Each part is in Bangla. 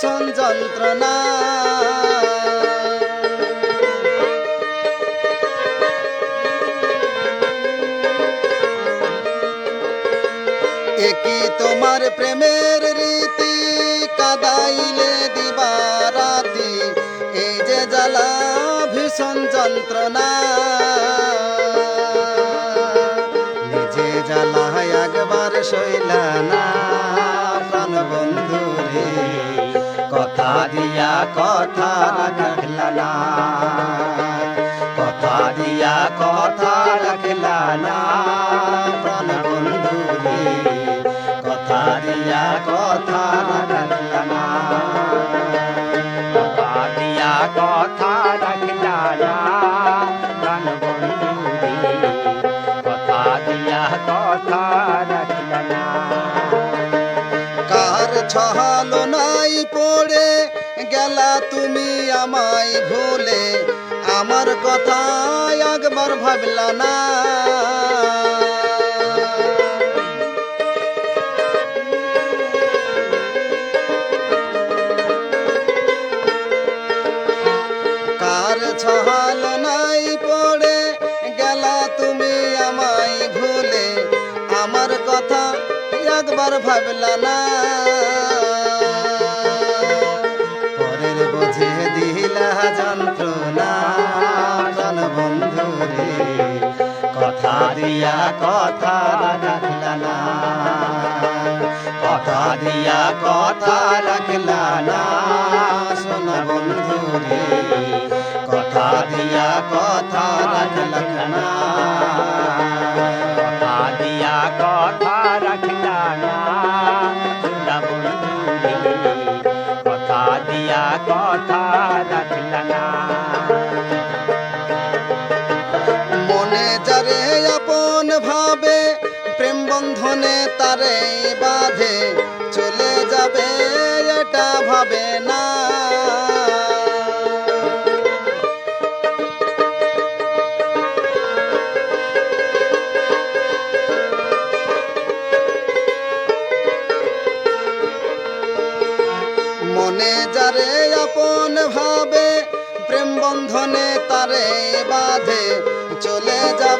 ভীষণ যন্ত্রণা। একই তোমার প্রেমের রীতি? কাদাইলে দিবা এই যে জ্বালা, ভীষণ যন্ত্রণা। নিজে জ্বালা একবার শৈলা না কথা রাখলা না কথা দিয়া কথা রাখলা না প্রাণ বন্ধু রে, কথা দিয়া কথা রাখলা না কথা দিয়া কথা রাখলা না প্রাণ বন্ধু কথা দিয়া কথা রাখলা না কার ছহালো নাই পড়ে গেলা তুমি আমায় ভুলে। আমার কথা একবার ভাবলা না। কার নাই পড়ে, গেলা তুমি আমায় ভুলে। আমার কথা ভাবলা না। যন্ত্রণা জন বন্ধু রে। কথা দিয়া কথা রাখলা না। কথা দিয়া কথা রাখলা না। শোনা বন্ধু বন্ধনে তারে বাঁধে চলে যাবে এটা ভাবে না। মনে যারে আপন ভাবে, প্রেম বন্ধনে তারে বাঁধে চলে যাবে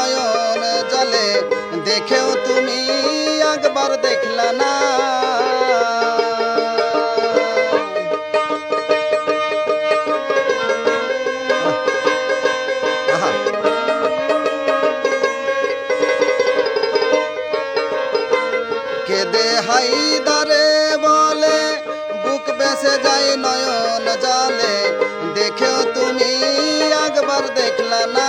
নয়ন জলে দেখেও তুমি একবার দেখলা না আহা। কেদে হাইদারে বলে বুক বেসে যায় নয়ন জলে দেখেও তুমি একবার দেখলা না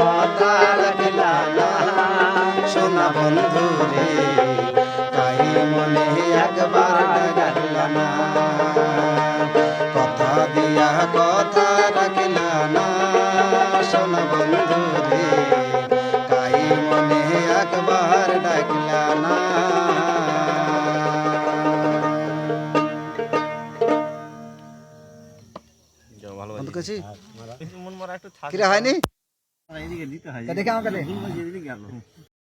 কথা রাখলা না সোনা বন্ধু রে কাই মনে একবার ডাকলা না। কথা দিয়া কথা রাখলা না সোনা বন্ধু রে কাই মনে একবার ডাকলা না। বন্ধ করছি কিরে হয়নি? ਕਦੇ? ਕੰਮ ਕਦੇ